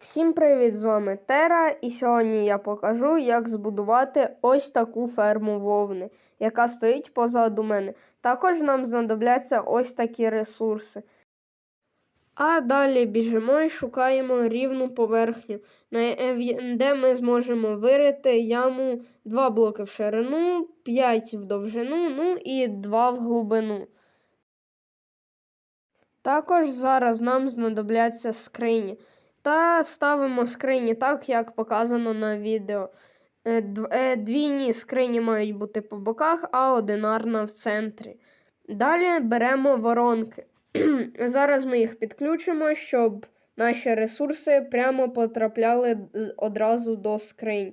Всім привіт! З вами Тера, і сьогодні я покажу, як збудувати ось таку ферму вовни, яка стоїть позаду мене. Також нам знадобляться ось такі ресурси. А далі біжимо і шукаємо рівну поверхню, е, де ми зможемо вирити яму 2 блоки в ширину, 5 в довжину, ну і 2 в глибину. Також зараз нам знадобляться скрині. Та ставимо скрині так, як показано на відео. Е, е, Двійні скрині мають бути по боках, а одинарна в центрі. Далі беремо воронки. Зараз ми їх підключимо, щоб наші ресурси прямо потрапляли одразу до скринь.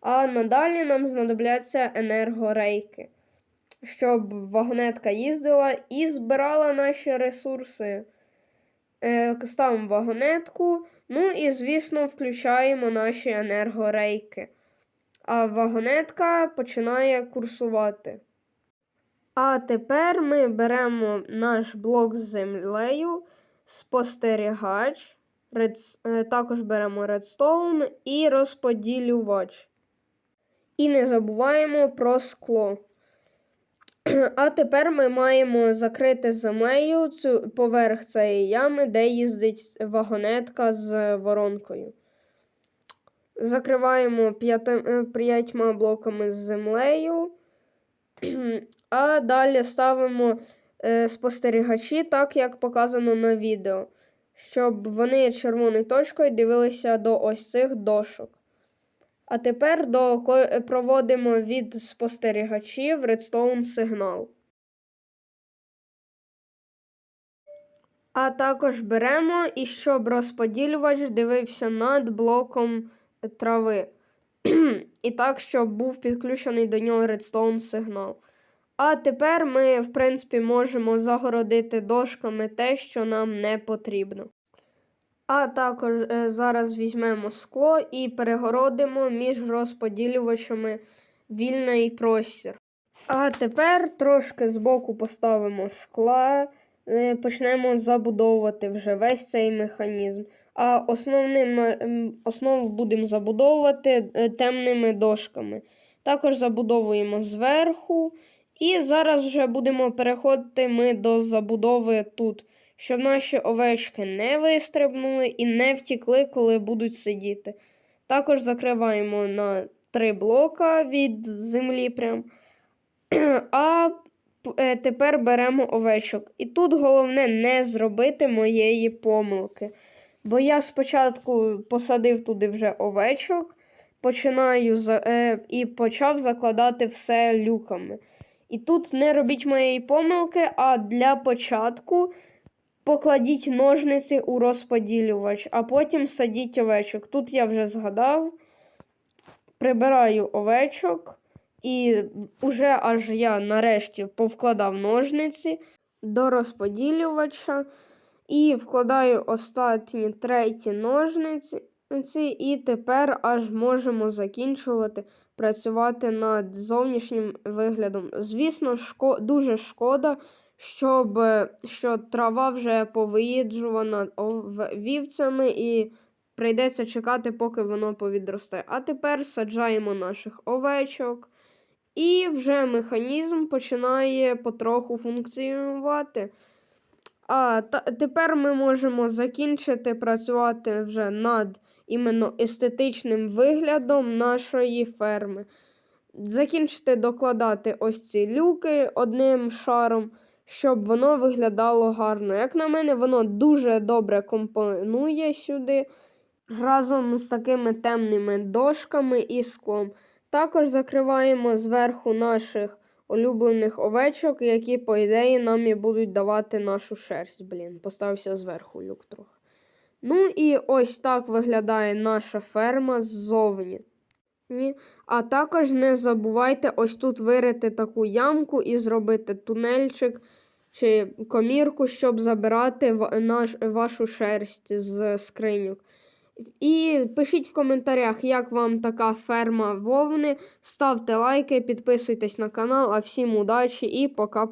А надалі нам знадобляться енергорейки, щоб вагонетка їздила і збирала наші ресурси. Е, Ставимо вагонетку, ну і, звісно, включаємо наші енергорейки. А вагонетка починає курсувати. А тепер ми беремо наш блок з землею, спостерігач, редс- е, також беремо редстоун і розподілювач. І не забуваємо про скло. А тепер ми маємо закрити землею цю поверх цієї ями, де їздить вагонетка з воронкою. Закриваємо е, п'ятьма блоками з землею. А далі ставимо е, спостерігачі, так як показано на відео, щоб вони червоною точкою дивилися до ось цих дошок. А тепер до, проводимо від спостерігачів редстоун сигнал. А також беремо і щоб розподілювач дивився над блоком трави. і так, щоб був підключений до нього редстоун сигнал. А тепер ми, в принципі, можемо загородити дошками те, що нам не потрібно. А також е, зараз візьмемо скло і перегородимо між розподілювачами вільний простір. А тепер трошки збоку поставимо скла, е, почнемо забудовувати вже весь цей механізм. А основним, основу будемо забудовувати е, темними дошками. Також забудовуємо зверху. І зараз вже будемо переходити ми до забудови тут, щоб наші овечки не вистрибнули і не втікли, коли будуть сидіти. Також закриваємо на три блока від землі. Прям. А е, тепер беремо овечок. І тут головне не зробити моєї помилки. Бо я спочатку посадив туди вже овечок, починаю е, і почав закладати все люками. І тут не робіть моєї помилки, а для початку покладіть ножниці у розподілювач, а потім садіть овечок. Тут я вже згадав, прибираю овечок, і уже аж я нарешті повкладав ножниці до розподілювача. І вкладаю останні треті ножниці, і тепер аж можемо закінчувати працювати над зовнішнім виглядом. Звісно, шко... дуже шкода, щоб... що трава вже повиїджувана вівцями і прийдеться чекати, поки воно повідросте. А тепер саджаємо наших овечок. І вже механізм починає потроху функціонувати. А та, тепер ми можемо закінчити працювати вже над іменно естетичним виглядом нашої ферми. Закінчити докладати ось ці люки одним шаром, щоб воно виглядало гарно. Як на мене, воно дуже добре компонує сюди разом з такими темними дошками і склом. Також закриваємо зверху наших улюблених овечок, які, по ідеї, нам і будуть давати нашу шерсть. Блін, поставився зверху люк трохи. Ну і ось так виглядає наша ферма ззовні. Ні. А також не забувайте ось тут вирити таку ямку і зробити тунельчик чи комірку, щоб забирати наш, вашу шерсть з скриньок. І пишіть в коментарях, як вам така ферма вовни. Ставте лайки, підписуйтесь на канал, а всім удачі і пока.